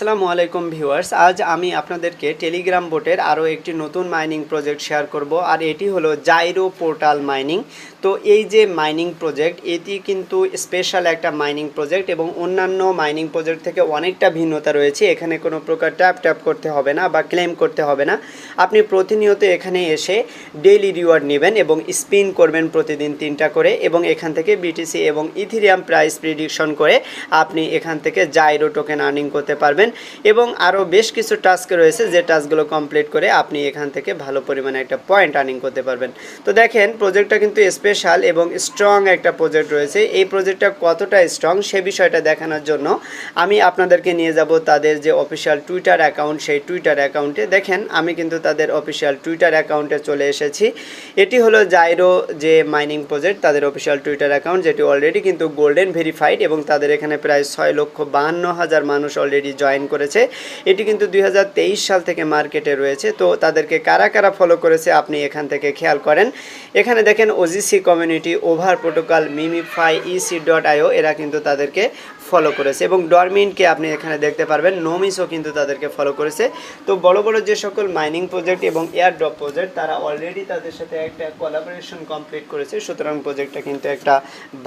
আসসালামু আলাইকুম ভিউয়ার্স, আজ আমি আপনাদেরকে টেলিগ্রাম বোটের আরও একটি নতুন মাইনিং প্রজেক্ট শেয়ার করব, আর এটি হলো জাইরো পোর্টাল মাইনিং তো এই যে মাইনিং প্রজেক্ট এটি কিন্তু স্পেশাল একটা মাইনিং প্রজেক্ট এবং অন্যান্য মাইনিং প্রজেক্ট থেকে অনেকটা ভিন্নতা রয়েছে। এখানে কোনো প্রকার ট্যাপ ট্যাপ করতে হবে না বা ক্লেম করতে হবে না। আপনি প্রতিনিয়ত এখানে এসে ডেইলি রিওয়ার্ড নেবেন এবং স্পিন করবেন প্রতিদিন তিনটা করে এবং এখান থেকে বিটিসি এবং ইথিরিয়াম প্রাইস প্রিডিকশন করে আপনি এখান থেকে জাইরো টোকেন আর্নিং করতে পারবেন। এবং আরও বেশ কিছু টাস্ক রয়েছে যে টাস্কগুলো কমপ্লিট করে আপনি এখান থেকে ভালো পরিমাণে একটা পয়েন্ট আর্নিং করতে পারবেন। তো দেখেন প্রজেক্টটা কিন্তু স্পেশাল এবং স্ট্রং একটা প্রজেক্ট রয়েছে। এই প্রজেক্টটা কতটা স্ট্রং সে বিষয়টা দেখানোর জন্য আমি আপনাদেরকে নিয়ে যাব তাদের যে অফিসিয়াল টুইটার অ্যাকাউন্ট সেই টুইটার অ্যাকাউন্টে দেখেন, আমি কিন্তু তাদের অফিসিয়াল টুইটার অ্যাকাউন্টে চলে এসেছি। এটি হলো জাইরো যে মাইনিং প্রজেক্ট তাদের অফিসিয়াল টুইটার অ্যাকাউন্ট যেটি অলরেডি কিন্তু গোল্ডেন ভেরিফাইড এবং তাদের এখানে প্রায় ছয় লক্ষ বাহান্ন হাজার মানুষ অলরেডি জয়েন করেছে। এটি কিন্তু দুই হাজার তেইশ সাল থেকে মার্কেটে রয়েছে। তো তাদেরকে কারা কারা ফলো করেছে আপনি এখান থেকে খেয়াল করেন। এখানে দেখেন OGC community over protocol mimify EC dot IO এরা কিন্তু তাদেরকে ফলো করেছে এবং ডরমিনকে আপনি এখানে দেখতে পারবেন নোমিসও কিন্তু তাদেরকে ফলো করেছে। তো বড় বড় যে সকল মাইনিং প্রজেক্ট এবং এয়ার ড্রপ প্রজেক্ট তারা অলরেডি তাদের সাথে একটা কোলাবোরেশন কমপ্লিট করেছে। সুতরাং প্রজেক্টটা কিন্তু একটা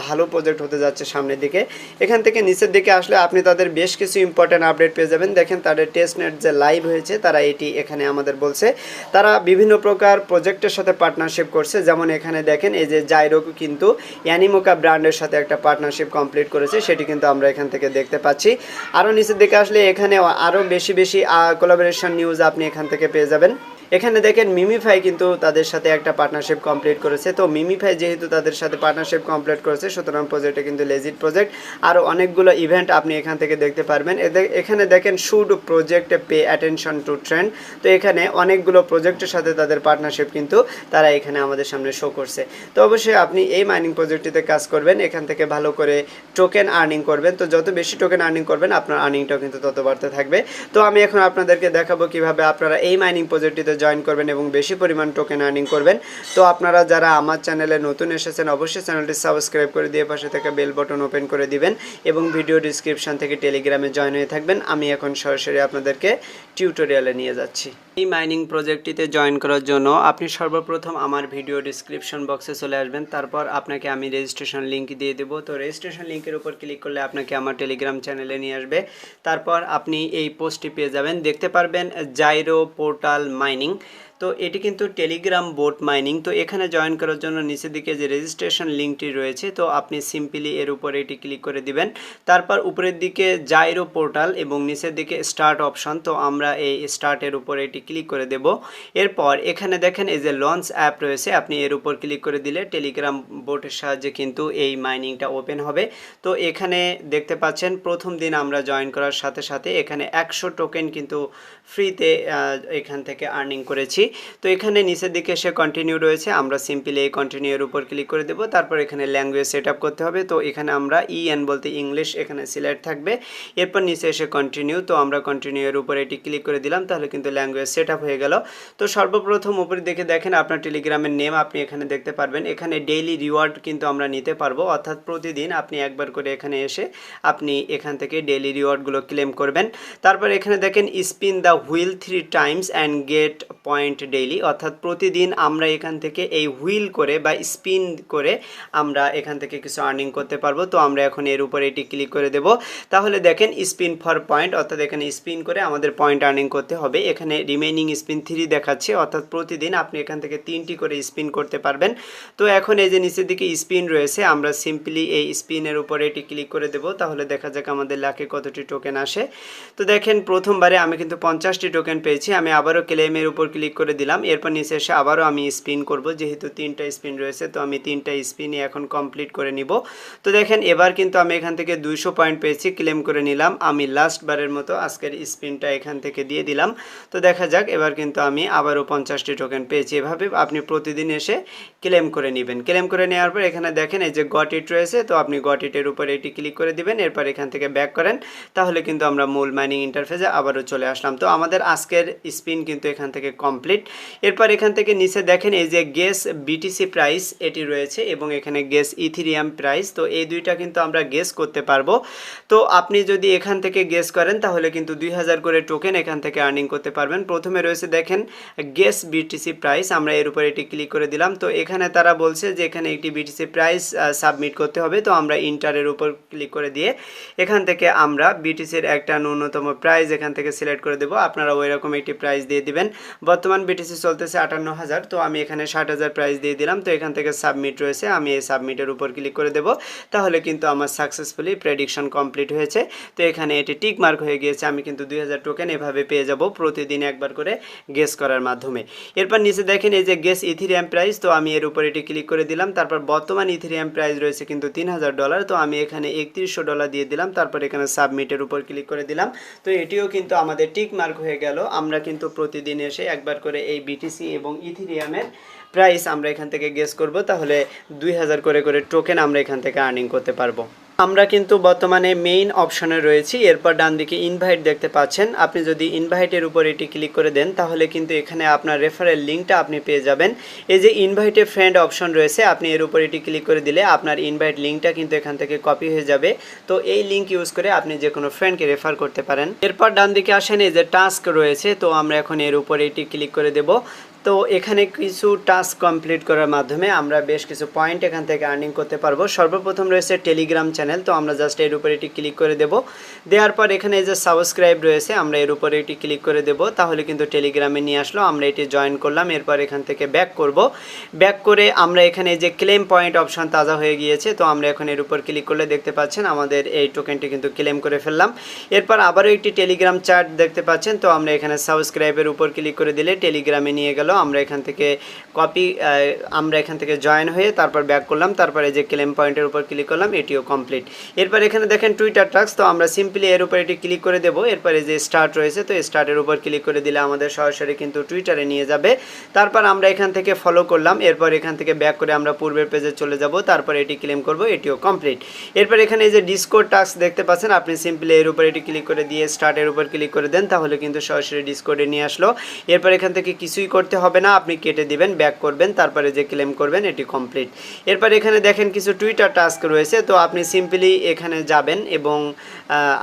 ভালো প্রজেক্ট হতে যাচ্ছে সামনের দিকে। এখান থেকে নিচের দিকে আসলে আপনি তাদের বেশ কিছু ইম্পর্টেন্ট আপডেট পেয়ে যাবেন। দেখেন তাদের টেস্ট নেট যে লাইভ হয়েছে, তারা এটি এখানে আমাদের বলছে। তারা বিভিন্ন প্রকার প্রজেক্টের সাথে পার্টনারশিপ করছে। যেমন এখানে দেখেন, এই যে জাইরো কিন্তু অ্যানিমোকা ব্র্যান্ডের সাথে একটা পার্টনারশিপ কমপ্লিট করেছে। সেটি কিন্তু আমরা এখান থেকে দেখতে পাচ্ছি। আরও নিচের দিকে আসলে এখানে আরও বেশি বেশি কোলাবোরেশন নিউজ আপনি এখান থেকে পেয়ে যাবেন। এখানে দেখেন মিমিফাই কিন্তু তাদের সাথে একটা পার্টনারশিপ কমপ্লিট করেছে। তো মিমিফাই যেহেতু তাদের সাথে পার্টনারশিপ কমপ্লিট করেছে, সুতরাং প্রজেক্টটা কিন্তু লেজিট প্রজেক্ট আরও অনেকগুলো ইভেন্ট আপনি এখান থেকে দেখতে পারবেন। এখানে দেখেন should project pay attention to trend তো এখানে অনেকগুলো প্রজেক্টের সাথে তাদের পার্টনারশিপ কিন্তু তারা এখানে আমাদের সামনে শো করছে। তো অবশ্যই আপনি এই মাইনিং প্রজেক্টটিতে কাজ করবেন, এখান থেকে ভালো করে টোকেন আর্নিং করবেন। তো যত বেশি টোকেন আর্নিং করবেন, আপনার আর্নিংটাও কিন্তু তত বাড়তে থাকবে। তো আমি এখন আপনাদেরকে দেখাবো কীভাবে আপনারা এই মাইনিং প্রজেক্টটিতে জয়েন করবেন এবং বেশি পরিমাণ টোকেন আর্নিং করবেন। তো আপনারা যারা আমার চ্যানেলে নতুন এসেছেন, অবশ্যই চ্যানেলটি সাবস্ক্রাইব করে দিয়ে পাশে থেকে বেল বাটন ওপেন করে দিবেন এবং ভিডিও ডিসক্রিপশন থেকে টেলিগ্রামে জয়েন হয়ে থাকবেন। আমি এখন সরাসরি আপনাদেরকে টিউটোরিয়ালে নিয়ে যাচ্ছি। এই মাইনিং প্রজেক্টটিতে জয়েন করার জন্য আপনি সর্বপ্রথম আমার ভিডিও ডিসক্রিপশন বক্সে চলে আসবেন। তারপর আপনাকে আমি রেজিস্ট্রেশন লিঙ্ক দিয়ে দেবো। তো রেজিস্ট্রেশন লিঙ্কের উপর ক্লিক করলে আপনাকে আমার টেলিগ্রাম চ্যানেলে নিয়ে আসবে। তারপর আপনি এই পোস্টটি পেয়ে যাবেন। দেখতে পারবেন জাইরো পোর্টাল মাইনিং morning তো এটি কিন্তু টেলিগ্রাম বোট মাইনিং তো এখানে জয়েন করার জন্য নিচের দিকে যে রেজিস্ট্রেশন লিঙ্কটি রয়েছে, তো আপনি সিম্পলি এর উপরে এটি ক্লিক করে দিবেন। তারপর উপরের দিকে জাইরো পোর্টাল এবং নিচের দিকে স্টার্ট অপশন তো আমরা এই স্টার্টের উপরে এটি ক্লিক করে দেব। এরপর এখানে দেখেন এই যে লঞ্চ অ্যাপ রয়েছে, আপনি এর উপর ক্লিক করে দিলে টেলিগ্রাম বোটের সাহায্যে কিন্তু এই মাইনিংটা ওপেন হবে। তো এখানে দেখতে পাচ্ছেন, প্রথম দিন আমরা জয়েন করার সাথে সাথে এখানে একশো টোকেন কিন্তু ফ্রিতে এখান থেকে আর্নিং করেছি। তো এখানে নিচের দিকে এসে কন্টিনিউ রয়েছে। আমরা সিম্পলি এই কন্টিনিউ এর উপর ক্লিক করে দেবো। তারপর এখানে ল্যাঙ্গুয়েজ সেট করতে হবে। তো এখানে আমরা ই এন বলতে ইংলিশ এখানে সিলেক্ট থাকবে। এরপর নিচে এসে কন্টিনিউ তো আমরা কন্টিনিউ এর উপর এটি ক্লিক করে দিলাম। তাহলে কিন্তু ল্যাঙ্গুয়েজ সেট হয়ে গেল। তো সর্বপ্রথম উপরে দেখে দেখেন আপনার টেলিগ্রামের নেম আপনি এখানে দেখতে পারবেন। এখানে ডেইলি রিওয়ার্ড কিন্তু আমরা নিতে পারব। অর্থাৎ প্রতিদিন আপনি একবার করে এখানে এসে আপনি এখান থেকে ডেইলি রিওয়ার্ডগুলো ক্লেম করবেন। তারপর এখানে দেখেন spin the wheel three times and get point daily অর্থাৎ প্রতিদিন আমরা এখান থেকে এই হুইল করে বা স্পিন করে আমরা এখান থেকে কিছু আর্নিং করতে পারব। তো আমরা এখন এর উপরে এটি ক্লিক করে দেব। তাহলে দেখেন স্পিন ফর পয়েন্ট অর্থাৎ এখানে স্পিন করে আমাদের পয়েন্ট আর্নিং করতে হবে। এখানে রিমেইনিং স্পিন থ্রি দেখাচ্ছে, অর্থাৎ প্রতিদিন আপনি এখান থেকে তিনটি করে স্পিন করতে পারবেন। তো এখন এই যে নিচের দিকে স্পিন রয়েছে, আমরা সিম্পলি এই স্পিনের উপরে এটি ক্লিক করে দেব। তাহলে দেখা যাক আমাদের লাখে কতটি টোকেন আসে। তো দেখেন প্রথমবারে আমি কিন্তু পঞ্চাশটি টোকেন পেয়েছি, আমি আবারও ক্লেমের উপর ক্লিক করে দিলাম। এরপর নিচে এসে আবারও আমি স্পিন করব। যেহেতু তিনটা স্পিন রয়েছে, তো আমি তিনটা স্পিনই এখন কমপ্লিট করে নিব। তো দেখেন, এবার কিন্তু আমি এখান থেকে দুইশো পয়েন্ট পেয়েছি ক্লেম করে নিলাম। আমি লাস্ট বারের মতো আজকের স্পিনটা এখান থেকে দিয়ে দিলাম। তো দেখা যাক, এবার কিন্তু আমি আবারও পঞ্চাশটি টোকেন পেয়েছি। এভাবে আপনি প্রতিদিন এসে ক্লেম করে নেবেন। ক্লেম করে নেওয়ার পর এখানে দেখেন, এই যে গট ইট রয়েছে, তো আপনি গট ইটের উপরে এটি ক্লিক করে দিবেন। এরপর এখান থেকে ব্যাক করেন। তাহলে কিন্তু আমরা মূল মাইনিং ইন্টারফেসে আবারও চলে আসলাম। তো আমাদের আজকের স্পিন কিন্তু এখান থেকে কমপ্লিট কমপ্লিট। এরপর এখান থেকে নিচে দেখেন এই যে গেস বিটিসি প্রাইস এটি রয়েছে এবং এখানে গেস ইথিরিয়াম প্রাইস তো এই দুইটা কিন্তু আমরা গেস করতে পারব। তো আপনি যদি এখান থেকে গেস করেন, তাহলে কিন্তু দুই হাজার করে টোকেন এখান থেকে আর্নিং করতে পারবেন। প্রথমে রয়েছে দেখেন গেস বিটিসি প্রাইস আমরা এর উপর এটি ক্লিক করে দিলাম। তো এখানে তারা বলছে যে এখানে একটি বিটিসি প্রাইস সাবমিট করতে হবে। তো আমরা ইন্টারের উপর ক্লিক করে দিয়ে এখান থেকে আমরা বিটিসির একটা ন্যূনতম প্রাইস এখান থেকে সিলেক্ট করে দেবো। আপনারা ওই রকম একটি প্রাইস দিয়ে দিবেন। বর্তমান বিটিসি চলতেছে আটান্ন হাজার তো আমি এখানে ষাট হাজার প্রাইস দিয়ে দিলাম, তো এখান থেকে সাবমিট রয়েছে, আমি এই সাবমিটের উপর ক্লিক করে দেবো। তাহলে কিন্তু আমার সাকসেসফুলি প্রেডিকশন কমপ্লিট হয়েছে। তো এখানে এটি টিক মার্ক হয়ে গিয়েছে, আমি কিন্তু দুই হাজার টোকেন এভাবে পেয়ে যাব প্রতিদিন একবার করে গেস করার মাধ্যমে। এরপর নিচে দেখেন এই যে গেস ইথিরিয়াম প্রাইস তো আমি এর উপর এটি ক্লিক করে দিলাম, তারপর বর্তমান ইথিরিয়াম প্রাইস রয়েছে কিন্তু তিন হাজার ডলার তো আমি এখানে একত্রিশশো ডলার দিয়ে দিলাম, তারপর এখানে সাবমিটের উপর ক্লিক করে দিলাম। তো এটিও কিন্তু আমাদের টিক মার্ক হয়ে গেল, আমরা কিন্তু প্রতিদিন এসে একবার করে এই বিটিসি এবং ইথিরিয়ামের প্রাইস আমরা এখান থেকে গেস করব। তাহলে দুই হাজার করে করে টোকেন আমরা এখান থেকে আর্নিং করতে পারব। আমরা কিন্তু বর্তমানে মেইন অপশনে রয়েছি। এরপর ডান দিকে ইনভাইট দেখতে পাচ্ছেন। আপনি যদি ইনভাইটের উপর এটি ক্লিক করে দেন, তাহলে কিন্তু এখানে আপনার রেফারেল লিঙ্কটা আপনি পেয়ে যাবেন। এই যে ইনভাইটে ফ্রেন্ড অপশন রয়েছে, আপনি এর উপর এটি ক্লিক করে দিলে আপনার ইনভাইট লিঙ্কটা কিন্তু এখান থেকে কপি হয়ে যাবে। তো এই লিঙ্ক ইউজ করে আপনি যে কোনো ফ্রেন্ডকে রেফার করতে পারেন। এরপর ডান দিকে আসেন, এই যে টাস্ক রয়েছে, তো আমরা এখন এর উপর এটি ক্লিক করে দেব। তো এখানে কিছু টাস্ক কমপ্লিট করার মাধ্যমে আমরা বেশ কিছু পয়েন্ট এখান থেকে আর্নিং করতে পারব। সর্বপ্রথম রয়েছে টেলিগ্রাম চ্যানেল তো আমরা জাস্ট এর উপরে এটি ক্লিক করে দেব। দেওয়ার পর এখানে যে সাবস্ক্রাইব রয়েছে, আমরা এর উপরে এটি ক্লিক করে দেব। তাহলে কিন্তু টেলিগ্রামে নিয়ে আসলো, আমরা এটি জয়েন করলাম, এরপর এখান থেকে ব্যাক করব। ব্যাক করে আমরা এখানে যে ক্লেম পয়েন্ট অপশন তাজা হয়ে গিয়েছে, তো আমরা এখন এর উপর ক্লিক করলে দেখতে পাচ্ছেন আমাদের এই টোকেনটি কিন্তু ক্লেম করে ফেললাম। এরপর আবারও একটি টেলিগ্রাম চার্ট দেখতে পাচ্ছেন, তো আমরা এখানে সাবস্ক্রাইবের উপর ক্লিক করে দিলে টেলিগ্রামে নিয়ে গেল। আমরা এখান থেকে কপি আমরা এখান থেকে জয়েন হয়ে তারপর ব্যাক করলাম, তারপরে যে ক্লেম পয়েন্টের উপর ক্লিক করলাম, এটিও কমপ্লিট এরপর এখানে দেখেন টুইটার টাক্স তো আমরা সিম্পলি এর উপর এটি ক্লিক করে দেবো। এরপরে যে স্টার্ট রয়েছে, তো স্টার্টের উপর ক্লিক করে দিলে আমাদের সরাসরি কিন্তু টুইটারে নিয়ে যাবে। তারপর আমরা এখান থেকে ফলো করলাম, এরপর এখান থেকে ব্যাক করে আমরা পূর্বের পেজে চলে যাব, তারপর এটি ক্লেম করব, এটিও কমপ্লিট এরপর এখানে যে ডিসকোড টাক্স দেখতে পাচ্ছেন, আপনি সিম্পলি এর উপর এটি ক্লিক করে দিয়ে স্টার্টের উপর ক্লিক করে দেন, তাহলে কিন্তু সরাসরি ডিসকোডে নিয়ে আসলো। এরপর এখান থেকে কিছুই করতে হবে না, আপনি কেটে দিবেন, ব্যাক করবেন, তারপরে যে ক্লেম করবেন, এটি কমপ্লিট এরপর এখানে দেখেন কিছু টুইটার টাস্ক রয়েছে, তো আপনি সিম্পলি এখানে যাবেন এবং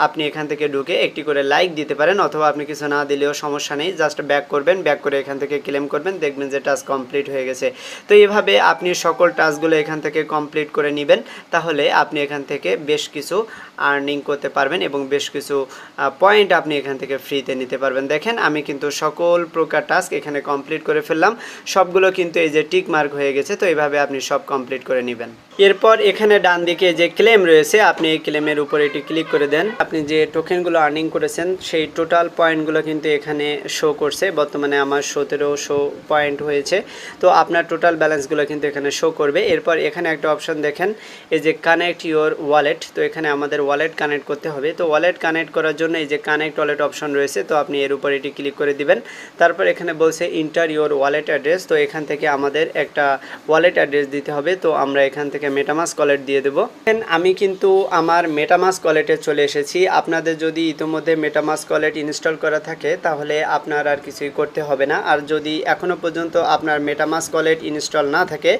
আপনি এখান থেকে ঢুকে একটি করে লাইক দিতে পারেন, অথবা আপনি কিছু না দিলেও সমস্যা নেই জাস্ট ব্যাক করবেন ব্যাক করে এখান থেকে ক্লেম করবেন, দেখবেন যে টাস্ক কমপ্লিট হয়ে গেছে। তো এভাবে আপনি সকল টাস্কগুলো এখান থেকে কমপ্লিট করে নেবেন, তাহলে আপনি এখান থেকে বেশ কিছু আর্নিং করতে পারবেন এবং বেশ কিছু পয়েন্ট আপনি এখান থেকে ফ্রিতে নিতে পারবেন। দেখেন, আমি কিন্তু সকল প্রকার টাস্ক এখানে কমপ্লিট করে ফেললাম। সবগুলো কিন্তু এই যে টিক মার্ক হয়ে গেছে, তো এইভাবে আপনি সব কমপ্লিট করে নেবেন। এরপর এখানে ডান দিকে যে ক্লেম রয়েছে, আপনি এই ক্লেমের উপর এটি ক্লিক করে দেন। আপনি যে টোকেনগুলো আর্নিং করেছেন, সেই টোটাল পয়েন্টগুলো কিন্তু এখানে শো করছে। বর্তমানে আমার সতেরো শো পয়েন্ট হয়েছে। তো আপনার টোটাল ব্যালেন্সগুলো কিন্তু এখানে শো করবে। এরপর এখানে একটা অপশন দেখেন, এই যে কানেক্ট ইওর ওয়ালেট তো এখানে আমাদের ওয়ালেট কানেক্ট করতে হবে। তো ওয়ালেট কানেক্ট করার জন্য এই যে কানেক্ট ওয়ালেট অপশন রয়েছে, তো আপনি এর উপর এটি ক্লিক করে দিবেন। তারপর এখানে বলছে ইন্টার ইওর ওয়ালেট অ্যাড্রেস তো এখান থেকে আমাদের একটা ওয়ালেট অ্যাড্রেস দিতে হবে, তো আমরা এখান থেকে মেটামাস কলেট দিয়ে দেবো। আমি কিন্তু আমার মেটামাস ওয়ালেটে চলে এসেছি। আপনাদের যদি ইতিমধ্যে মেটামাস কলেট ইনস্টল করা থাকে, তাহলে আপনার আর কিছুই করতে হবে না। আর যদি এখনও পর্যন্ত আপনার মেটামাস ওয়ালেট ইনস্টল না থাকে,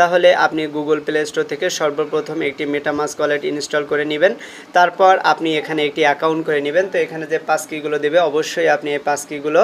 তাহলে আপনি গুগল প্লে স্টোর থেকে সর্বপ্রথম একটি মেটামাস কলেট ইনস্টল করে নেবেন। তারপর আপনি এখানে একটি অ্যাকাউন্ট করে নেবেন। তো এখানে যে পাস কিগুলো দেবে, অবশ্যই আপনি এই পাস কিগুলো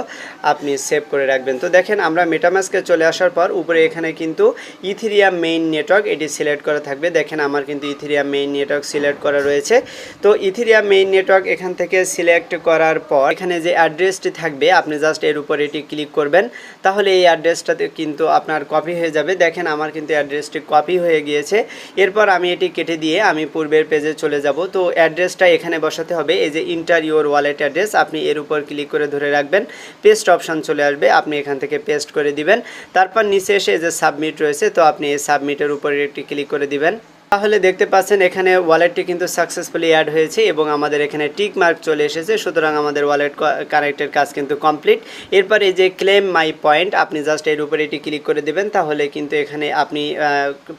আপনি সেভ করে রাখবেন। তো দেখেন আমরা মেটামাসকে চলে আসার পর উপরে এখানে কিন্তু ইথিরিয়াম মেইন নেটওয়ার্ক এটি সিলেক্ট করা থাকবে। দেখেন আমার কিন্তু ইথিরিয়াম মেইন নেটওয়ার্ক সিলেক্ট করা রয়েছে। তো ইথিরিয়াম মেইন নেটওয়ার্ক এখান থেকে সিলেক্ট করার পর এখানে যে অ্যাড্রেসটি থাকবে, আপনি জাস্ট এর উপর এটি ক্লিক করবেন। তাহলে এই অ্যাড্রেসটাতে কিন্তু আপনার কপি হয়ে যাবে। দেখেন আমার কিন্তু অ্যাড্রেসটি কপি হয়ে গিয়েছে। এরপর আমি এটি কেটে দিয়ে আমি পূর্বের পেজে চলে যাব। তো অ্যাড্রেসটা এখানে বসাতে হবে। এই যে ইন্টার ইউর ওয়ালেট অ্যাড্রেস আপনি এর উপর ক্লিক করে ধরে রাখবেন। পেস্ট অপশন চলে আসবে। আপনি এখান থেকে পেস্ট করে দিবেন। তারপর নিচে এসে যে সাবমিট রয়েছে, তো আপনি এই সাবমিটের উপরে একটি ক্লিক করে দিবেন। তাহলে দেখতে পাচ্ছেন এখানে ওয়ালেটটি কিন্তু সাকসেসফুলি অ্যাড হয়েছে এবং আমাদের এখানে টিক মার্ক চলে এসেছে। সুতরাং আমাদের ওয়ালেট কানেক্টের কাজ কিন্তু কমপ্লিট এরপর এই যে ক্লেম মাই পয়েন্ট আপনি জাস্ট এর উপরে এটি ক্লিক করে দেবেন, তাহলে কিন্তু এখানে আপনি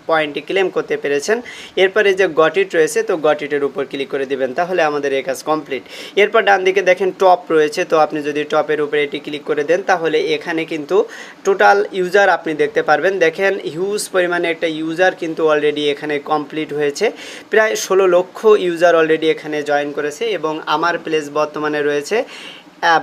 পয়েন্টটি ক্লেম করতে পেরেছেন। এরপরে যে গটিট রয়েছে, তো গটিটের উপর ক্লিক করে দিবেন, তাহলে আমাদের এই কাজ কমপ্লিট এরপর ডান দিকে দেখেন টপ রয়েছে, তো আপনি যদি টপের উপরে এটি ক্লিক করে দেন, তাহলে এখানে কিন্তু টোটাল ইউজার আপনি দেখতে পারবেন। দেখেন হিউজ পরিমাণে একটা ইউজার কিন্তু অলরেডি এখানে কমপ্লিট হয়েছে। প্রায় ষোলো লক্ষ ইউজার অলরেডি এখানে জয়েন করেছে এবং আমার প্লেস বর্তমানে রয়েছে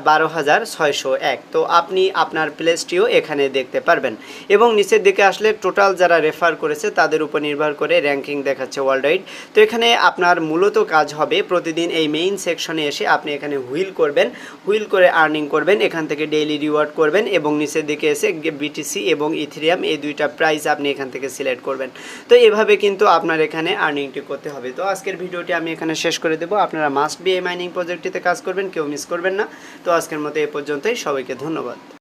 বারো হাজার ছয়শো এক। তো আপনি আপনার প্লেসটিও এখানে দেখতে পারবেন। এবং নিচের দিকে আসলে টোটাল যারা রেফার করেছে, তাদের উপর নির্ভর করে র্যাঙ্কিং দেখাচ্ছে ওয়ার্ল্ড ওয়াইড তো এখানে আপনার মূলত কাজ হবে প্রতিদিন এই মেইন সেকশনে এসে আপনি এখানে হুইল করবেন। হুইল করে আর্নিং করবেন, এখান থেকে ডেইলি রিওয়ার্ড করবেন এবং নিচের দিকে এসে বিটিসি এবং ইথিরিয়াম এই দুইটা প্রাইস আপনি এখান থেকে সিলেক্ট করবেন। তো এভাবে কিন্তু আপনার এখানে আর্নিংটি করতে হবে। তো আজকের ভিডিওটি আমি এখানে শেষ করে দেবো। আপনারা মাস্ট বি এই মাইনিং প্রজেক্টটিতে কাজ করবেন, কেউ মিস করবেন না। তো আজকের মতো এ পর্যন্তই। সবাইকে ধন্যবাদ।